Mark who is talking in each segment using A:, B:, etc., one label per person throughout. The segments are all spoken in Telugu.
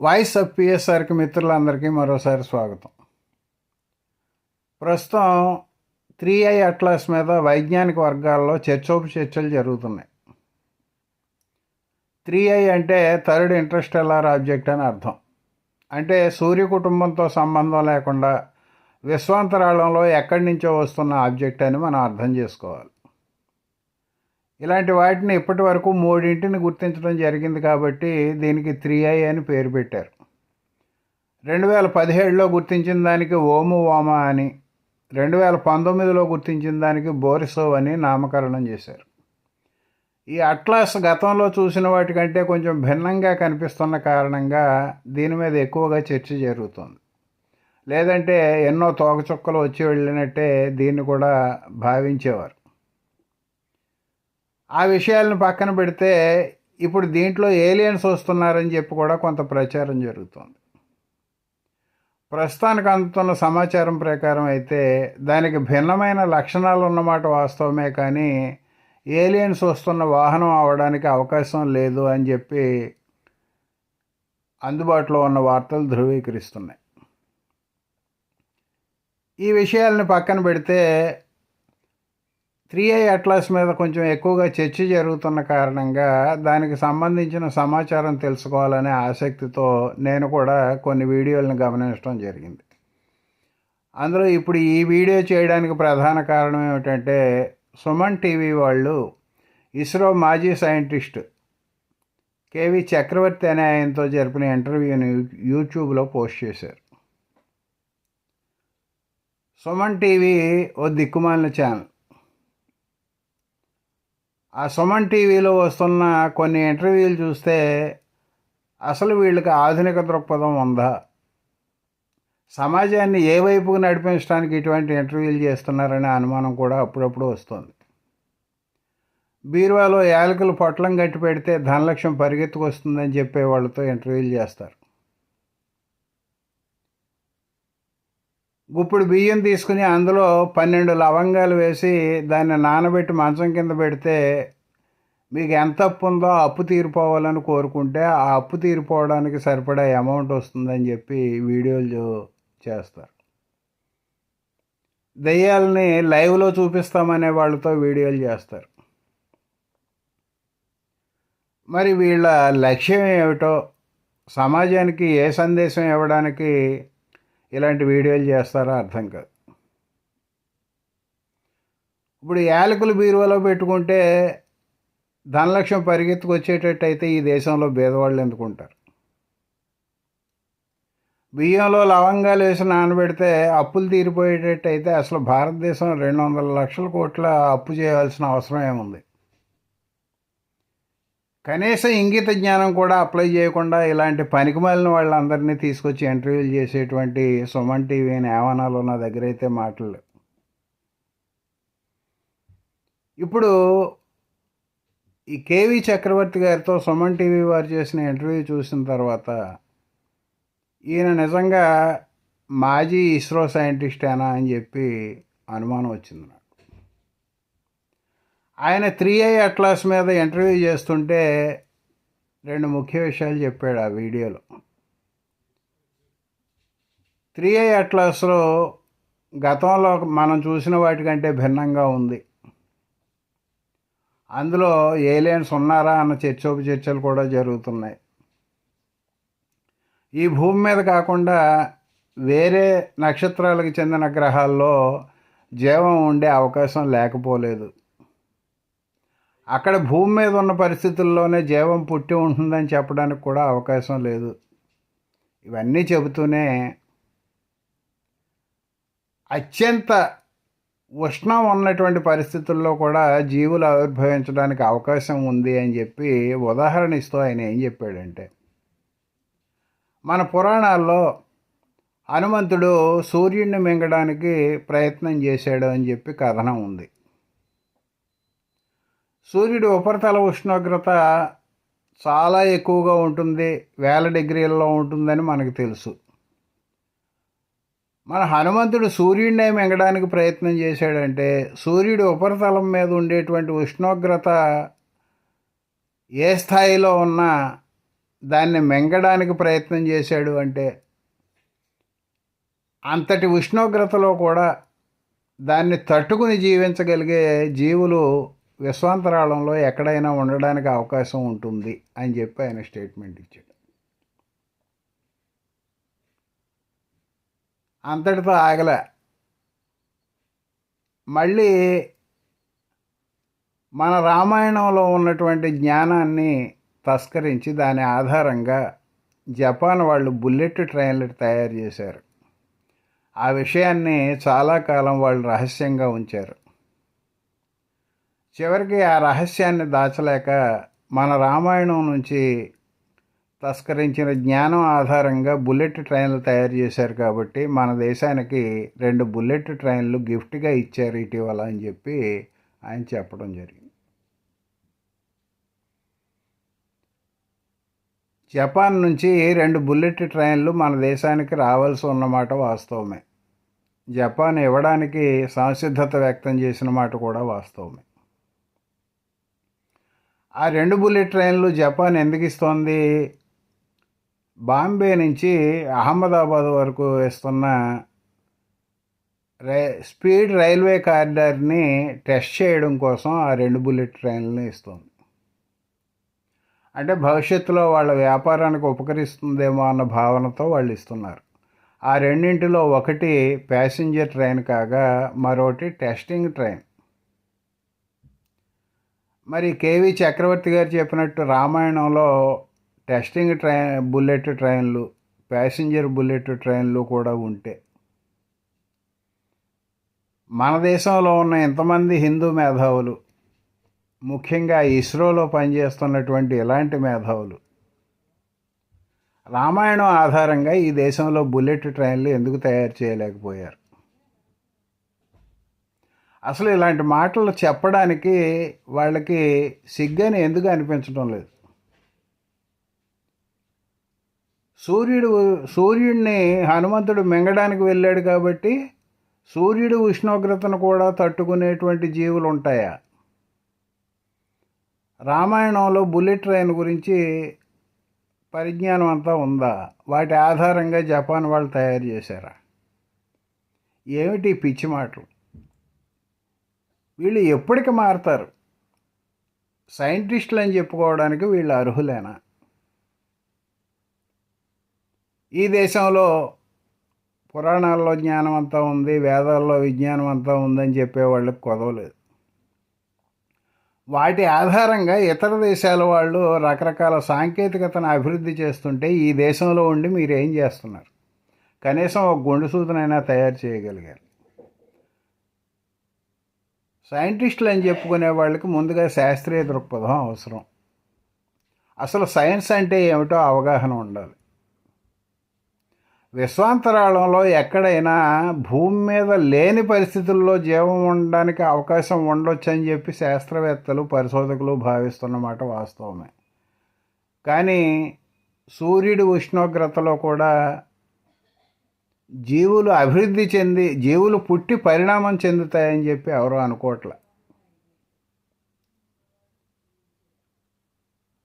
A: వాయిస్ ఆఫ్ పిఎస్ఆర్కి మిత్రులందరికీ మరోసారి స్వాగతం. ప్రస్తుతం త్రీ ఐ అట్లాస్ మీద వైజ్ఞానిక వర్గాల్లో చర్చోపు చర్చలు జరుగుతున్నాయి. త్రీ ఐ అంటే థర్డ్ ఇంట్రెస్టెల్లార్ ఆబ్జెక్ట్ అని అర్థం. అంటే సూర్య కుటుంబంతో సంబంధం లేకుండా విశ్వాంతరాళంలో ఎక్కడి నుంచో వస్తున్న ఆబ్జెక్ట్ అని మనం అర్థం చేసుకోవాలి. ఇలాంటి వాటిని ఇప్పటి వరకు మూడింటిని గుర్తించడం జరిగింది కాబట్టి దీనికి త్రీ ఐ అని పేరు పెట్టారు. రెండు వేల పదిహేడులో గుర్తించిన దానికి ఓము వామ అని రెండు వేల పంతొమ్మిదిలో గుర్తించిన దానికి బోరిసోవ్ అని నామకరణం చేశారు. ఈ అట్లాస్ గతంలో చూసిన వాటికంటే కొంచెం భిన్నంగా కనిపిస్తున్న కారణంగా దీని మీద ఎక్కువగా చర్చ జరుగుతుంది. లేదంటే ఎన్నో తోకచుక్కలు వచ్చి వెళ్ళినట్టే దీన్ని కూడా భావించేవారు. ఆ విషయాలను పక్కన పెడితే ఇప్పుడు దీంట్లో ఏలియన్స్ వస్తున్నారని చెప్పి కూడా కొంత ప్రచారం జరుగుతుంది. ప్రస్తుతానికి అందుతున్న సమాచారం ప్రకారం అయితే దానికి భిన్నమైన లక్షణాలు ఉన్నమాట వాస్తవమే కానీ ఏలియన్స్ వస్తున్న వాహనం అవడానికి అవకాశం లేదు అని చెప్పి అందుబాటులో ఉన్న వార్తలు ధృవీకరిస్తున్నాయి. ఈ విషయాలను పక్కన పెడితే త్రీ ఐ అట్లాస్ మీద కొంచెం ఎక్కువగా చర్చ జరుగుతున్న కారణంగా దానికి సంబంధించిన సమాచారం తెలుసుకోవాలనే ఆసక్తితో నేను కూడా కొన్ని వీడియోలను గమనించడం జరిగింది. అందులో ఇప్పుడు ఈ వీడియో చేయడానికి ప్రధాన కారణం ఏమిటంటే సుమన్ టీవీ వాళ్ళు ఇస్రో మాజీ సైంటిస్ట్ కేవి చక్రవర్తి అనే ఆయనతో జరిపిన ఇంటర్వ్యూని యూట్యూబ్లో పోస్ట్ చేశారు. సుమన్ టీవీ ఓ దిక్కుమాలిన ఛానల్. ఆ సుమన్ టీవీలో వస్తున్న కొన్ని ఇంటర్వ్యూలు చూస్తే అసలు వీళ్ళకి ఆధునిక దృక్పథం ఉందా? సమాజాన్ని ఏ వైపుకు నడిపించడానికి ఇటువంటి ఇంటర్వ్యూలు చేస్తున్నారనే అనుమానం కూడా అప్పుడప్పుడు వస్తుంది. బీరువాలో యాలకులు పొట్లం గట్టి పెడితే ధనలక్ష్యం పరిగెత్తుకొస్తుందని చెప్పే వాళ్ళతో ఇంటర్వ్యూలు చేస్తారు. గుప్పుడు బియ్యం తీసుకుని అందులో పన్నెండు లవంగాలు వేసి దాన్ని నానబెట్టి మంచం కింద పెడితే మీకు ఎంత అప్పు ఉందో అప్పు తీరిపోవాలని కోరుకుంటే ఆ అప్పు తీరిపోవడానికి సరిపడా అమౌంట్ వస్తుందని చెప్పి వీడియోలు చేస్తారు. దెయ్యాలని లైవ్లో చూపిస్తామనే వాళ్ళతో వీడియోలు చేస్తారు. మరి వీళ్ళ లక్ష్యం ఏమిటో సమాజానికి ఏ సందేశం ఇవ్వడానికి ఇలాంటి వీడియోలు చేస్తారో అర్థం కాదు. ఇప్పుడు యాలకులు బీరువాలో పెట్టుకుంటే ధనలక్ష్యం పరిగెత్తుకు వచ్చేటట్టయితే ఈ దేశంలో భేదవాళ్ళు ఎందుకుంటారు? బియ్యంలో లవంగాలు వేసి నానబెడితే అప్పులు తీరిపోయేటట్టు అయితే అసలు భారతదేశం రెండు వందల లక్షల కోట్ల అప్పు చేయాల్సిన అవసరం ఏముంది? కనీసం ఇంగిత జ్ఞానం కూడా అప్లై చేయకుండా ఇలాంటి పనికిమాలిన వాళ్ళందరినీ తీసుకొచ్చి ఇంటర్వ్యూలు చేసేటువంటి సుమన్ టీవీ అని ఏమనాలో నా దగ్గర అయితే మాటలు ఇప్పుడు ఈ కేవి చక్రవర్తి గారితో సుమన్ టీవీ వారు చేసిన ఇంటర్వ్యూ చూసిన తర్వాత ఈయన నిజంగా మాజీ ఇస్రో సైంటిస్టేనా అని చెప్పి అనుమానం వచ్చింది నాకు. ఆయన త్రీ ఐ అట్లాస్ మీద ఇంటర్వ్యూ చేస్తుంటే రెండు ముఖ్య విషయాలు చెప్పాడు ఆ వీడియోలో. త్రీ ఐ అట్లాస్లో గతంలో మనం చూసిన వాటికంటే భిన్నంగా ఉంది. అందులో ఏలియన్స్ ఉన్నారా అన్న చర్చోపు చర్చలు కూడా జరుగుతున్నాయి. ఈ భూమి మీద కాకుండా వేరే నక్షత్రాలకు చెందిన గ్రహాల్లో జీవం ఉండే అవకాశం లేకపోలేదు. అక్కడ భూమి మీద ఉన్న పరిస్థితుల్లోనే జీవం పుట్టి ఉంటుందని చెప్పడానికి కూడా అవకాశం లేదు. ఇవన్నీ చెబుతూనే అత్యంత ఉష్ణం ఉన్నటువంటి పరిస్థితుల్లో కూడా జీవులు ఆవిర్భవించడానికి అవకాశం ఉంది అని చెప్పి ఉదాహరణ ఇస్తూ ఆయన ఏం చెప్పాడంటే మన పురాణాల్లో హనుమంతుడు సూర్యుడిని మింగడానికి ప్రయత్నం చేశాడు అని చెప్పి కథనం ఉంది. సూర్యుడి ఉపరితల ఉష్ణోగ్రత చాలా ఎక్కువగా ఉంటుంది వేల డిగ్రీల్లో ఉంటుందని మనకు తెలుసు. మన హనుమంతుడు సూర్యుడినే మింగడానికి ప్రయత్నం చేశాడంటే సూర్యుడి ఉపరితలం మీద ఉండేటువంటి ఉష్ణోగ్రత ఏ స్థాయిలో ఉన్నా దాన్ని మెంగడానికి ప్రయత్నం చేశాడు అంటే అంతటి ఉష్ణోగ్రతలో కూడా దాన్ని తట్టుకుని జీవించగలిగే జీవులు విశ్వాంతరాళంలో ఎక్కడైనా ఉండడానికి అవకాశం ఉంటుంది అని చెప్పి ఆయన స్టేట్మెంట్ ఇచ్చాడు. అంతటితో ఆగలే. మళ్ళీ మన రామాయణంలో ఉన్నటువంటి జ్ఞానాన్ని తస్కరించి దాని ఆధారంగా జపాన్ వాళ్ళు బుల్లెట్ ట్రైన్లు తయారు చేశారు. ఆ విషయాన్ని చాలా కాలం వాళ్ళు రహస్యంగా ఉంచారు. చివరికి ఆ రహస్యాన్ని దాచలేక మన రామాయణం నుంచి తస్కరించిన జ్ఞానం ఆధారంగా బుల్లెట్ ట్రైన్లు తయారు చేశారు కాబట్టి మన దేశానికి రెండు బుల్లెట్ ట్రైన్లు గిఫ్ట్గా ఇచ్చారు ఇటీవల అని చెప్పి ఆయన చెప్పడం జరిగింది. జపాన్ నుంచి రెండు బుల్లెట్ ట్రైన్లు మన దేశానికి రావాల్సి ఉన్నమాట వాస్తవమే. జపాన్ ఇవ్వడానికి సంసిద్ధత వ్యక్తం చేసిన మాట కూడా వాస్తవమే. ఆ రెండు బుల్లెట్ ట్రైన్లు జపాన్ ఎందుకు ఇస్తోంది? బాంబే నుంచి అహ్మదాబాద్ వరకు వేస్తున్న రై స్పీడ్ రైల్వే కారిడార్ని టెస్ట్ చేయడం కోసం ఆ రెండు బుల్లెట్ ట్రైన్లను ఇస్తుంది. అంటే భవిష్యత్తులో వాళ్ళ వ్యాపారానికి ఉపకరిస్తుందేమో అన్న భావనతో వాళ్ళు ఇస్తున్నారు. ఆ రెండింటిలో ఒకటి ప్యాసింజర్ ట్రైన్ కాగా మరొకటి టెస్టింగ్ ట్రైన్. మరి కేవి చక్రవర్తి గారు చెప్పినట్టు రామాయణంలో టెస్టింగ్ ట్రైన్ బుల్లెట్ ట్రైన్లు ప్యాసింజర్ బుల్లెట్ ట్రైన్లు కూడా ఉంటే. మన దేశంలో ఉన్న ఎంతమంది హిందూ మేధావులు ముఖ్యంగా ఇస్రోలో పనిచేస్తున్నటువంటి ఇలాంటి మేధావులు రామాయణం ఆధారంగా ఈ దేశంలో బుల్లెట్ ట్రైన్లు ఎందుకు తయారు చేయలేకపోయారు? అసలు ఇలాంటి మాటలు చెప్పడానికి వాళ్ళకి సిగ్గని ఎందుకు అనిపించడం లేదు? సూర్యుడు సూర్యుడిని హనుమంతుడు మింగడానికి వెళ్ళాడు కాబట్టి సూర్యుడు ఉష్ణోగ్రతను కూడా తట్టుకునేటువంటి జీవులు ఉంటాయా? రామాయణంలో బుల్లెట్ ట్రైన్ గురించి పరిజ్ఞానం అంతా ఉందా? వాటి ఆధారంగా జపాన్ వాళ్ళు తయారు చేశారా? ఏమిటి పిచ్చి మాటలు? వీళ్ళు ఎప్పటికి మారుతారు? సైంటిస్టులు అని చెప్పుకోవడానికి వీళ్ళు అర్హులేనా? ఈ దేశంలో పురాణాల్లో జ్ఞానం అంతా ఉంది వేదాల్లో విజ్ఞానం అంతా ఉందని చెప్పే వాళ్ళకి కొదవలేదు. వాటి ఆధారంగా ఇతర దేశాల వాళ్ళు రకరకాల సాంకేతికతను అభివృద్ధి చేస్తుంటే ఈ దేశంలో ఉండి మీరు ఏం చేస్తున్నారు? కనీసం ఒక గుండు సూదనైనా తయారు చేయగలిగారు. సైంటిస్టులు అని చెప్పుకునే వాళ్ళకి ముందుగా శాస్త్రీయ దృక్పథం అవసరం. అసలు సైన్స్ అంటే ఏమిటో అవగాహన ఉండాలి. విశ్వాంతరాళంలో ఎక్కడైనా భూమి మీద లేని పరిస్థితుల్లో జీవం ఉండడానికి అవకాశం ఉండొచ్చని చెప్పి శాస్త్రవేత్తలు పరిశోధకులు భావిస్తున్నమాట వాస్తవమే. కానీ సూర్యుడి ఉష్ణోగ్రతలో కూడా జీవులు అభివృద్ధి చెంది జీవులు పుట్టి పరిణామం చెందుతాయని చెప్పి ఎవరు అనుకోవట్లే.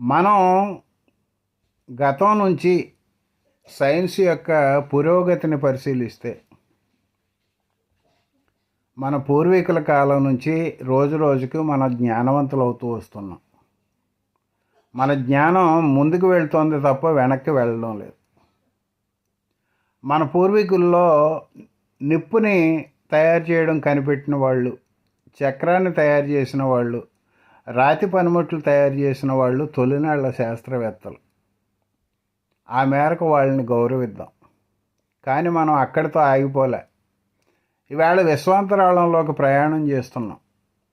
A: మనం గతం నుంచి సైన్స్ యొక్క పురోగతిని పరిశీలిస్తే మన పూర్వీకుల కాలం నుంచి రోజు రోజుకు మన జ్ఞానవంతులు అవుతూ వస్తున్నాం. మన జ్ఞానం ముందుకు వెళ్తోంది తప్ప వెనక్కి వెళ్ళడం లేదు. మన పూర్వీకుల్లో నిప్పుని తయారు చేయడం కనిపెట్టిన వాళ్ళు చక్రాన్ని తయారు చేసిన వాళ్ళు రాతి పనిముట్లు తయారు చేసిన వాళ్ళు తొలినాళ్ళ శాస్త్రవేత్తలు. ఆ మేరకు వాళ్ళని గౌరవిద్దాం. కానీ మనం అక్కడితో ఆగిపోలే. ఈవేళ విశ్వాంతరాళంలోకి ప్రయాణం చేస్తున్నాం.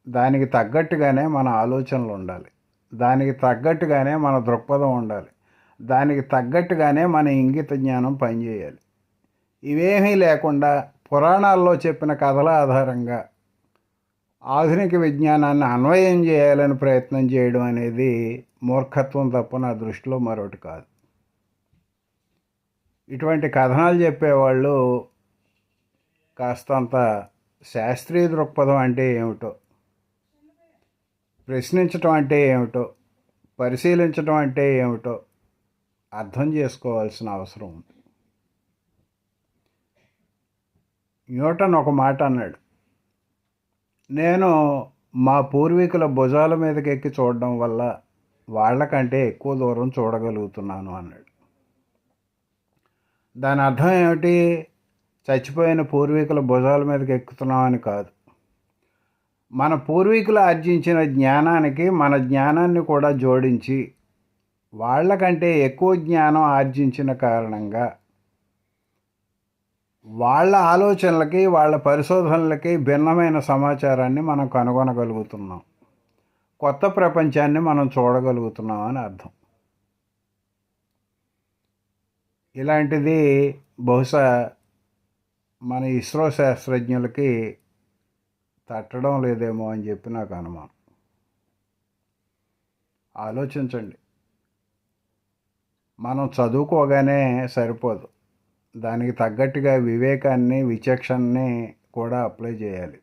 A: దానికి తగ్గట్టుగానే మన ఆలోచనలు ఉండాలి. దానికి తగ్గట్టుగానే మన దృక్పథం ఉండాలి. దానికి తగ్గట్టుగానే మన ఇంగిత జ్ఞానం పనిచేయాలి. ఇవేమీ లేకుండా పురాణాల్లో చెప్పిన కథల ఆధారంగా ఆధునిక విజ్ఞానాన్ని అన్వయం చేయాలని ప్రయత్నం చేయడం అనేది మూర్ఖత్వం తప్ప నా దృష్టిలో మరొకటి కాదు. ఇటువంటి కథనాలు చెప్పేవాళ్ళు కాస్తంత శాస్త్రీయ దృక్పథం అంటే ఏమిటో ప్రశ్నించటం అంటే ఏమిటో పరిశీలించటం అంటే ఏమిటో అర్థం చేసుకోవాల్సిన అవసరం ఉంది. న్యూటన్ ఒక మాట అన్నాడు. నేను మా పూర్వీకుల భుజాల మీదకి ఎక్కి చూడడం వల్ల వాళ్ళకంటే ఎక్కువ దూరం చూడగలుగుతున్నాను అన్నాడు. దాని అర్థం ఏమిటి? చచ్చిపోయిన పూర్వీకుల భుజాల మీదకి ఎక్కుతున్నామని కాదు. మన పూర్వీకులు ఆర్జించిన జ్ఞానానికి మన జ్ఞానాన్ని కూడా జోడించి వాళ్ళకంటే ఎక్కువ జ్ఞానం ఆర్జించిన కారణంగా వాళ్ళ ఆలోచనలకి వాళ్ళ పరిశోధనలకి భిన్నమైన సమాచారాన్ని మనం కనుగొనగలుగుతున్నాం. కొత్త ప్రపంచాన్ని మనం చూడగలుగుతున్నాం అని అర్థం. ఇలాంటిది బహుశా మన ఇస్రో శాస్త్రజ్ఞులకి తట్టడం లేదేమో అని చెప్పి నాకు అనుమానం. ఆలోచించండి. మనం చదువుకోగానే సరిపోదు. దానికి తగ్గట్టుగా వివేకాన్ని విచక్షణని కూడా అప్లై చేయాలి.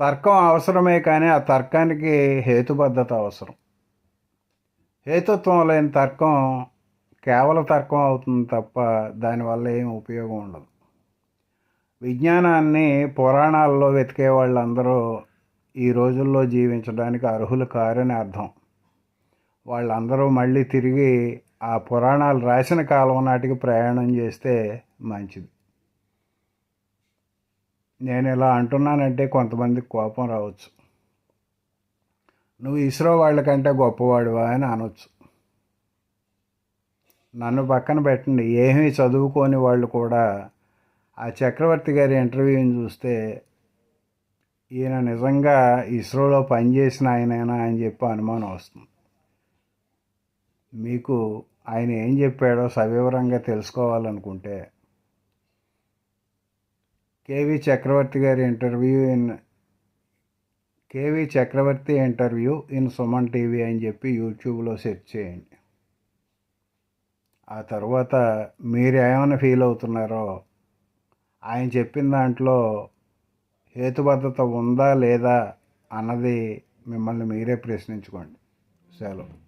A: తర్కం అవసరమే కానీ ఆ తర్కానికి హేతుబద్ధత అవసరం. హేతుత్వం లేని తర్కం కేవల తర్కం అవుతుంది తప్ప దానివల్ల ఏం ఉపయోగం ఉండదు. విజ్ఞానాన్ని పురాణాల్లో వెతికే వాళ్ళందరూ ఈ రోజుల్లో జీవించడానికి అర్హులు కారని అర్థం. వాళ్ళందరూ మళ్ళీ తిరిగి ఆ పురాణాలు రాసిన కాలం నాటికి ప్రయాణం చేస్తే మంచిది. నేను ఇలా అంటున్నానంటే కొంతమందికి కోపం రావచ్చు. నువ్వు ఇస్రో వాళ్ళకంటే గొప్పవాడివా అని అనొచ్చు. నన్ను పక్కన పెట్టండి. ఏమీ చదువుకోని వాళ్ళు కూడా ఆ చక్రవర్తి గారి ఇంటర్వ్యూని చూస్తే ఈయన నిజంగా ఇస్రోలో పనిచేసిన ఆయనేనా అని చెప్పి అనుమానం వస్తుంది. మీకు ఆయన ఏం చెప్పాడో సవివరంగా తెలుసుకోవాలనుకుంటే కేవి చక్రవర్తి గారి interview in KV Chakravarthy interview in Suman TV అని చెప్పి యూట్యూబ్లో సెర్చ్ చేయండి. ఆ తర్వాత మీరు ఏమైనా ఫీల్ అవుతున్నారో ఆయన చెప్పిన దాంట్లో హేతుబద్ధత ఉందా లేదా అన్నది మిమ్మల్ని మీరే ప్రశ్నించుకోండి. సెలవు.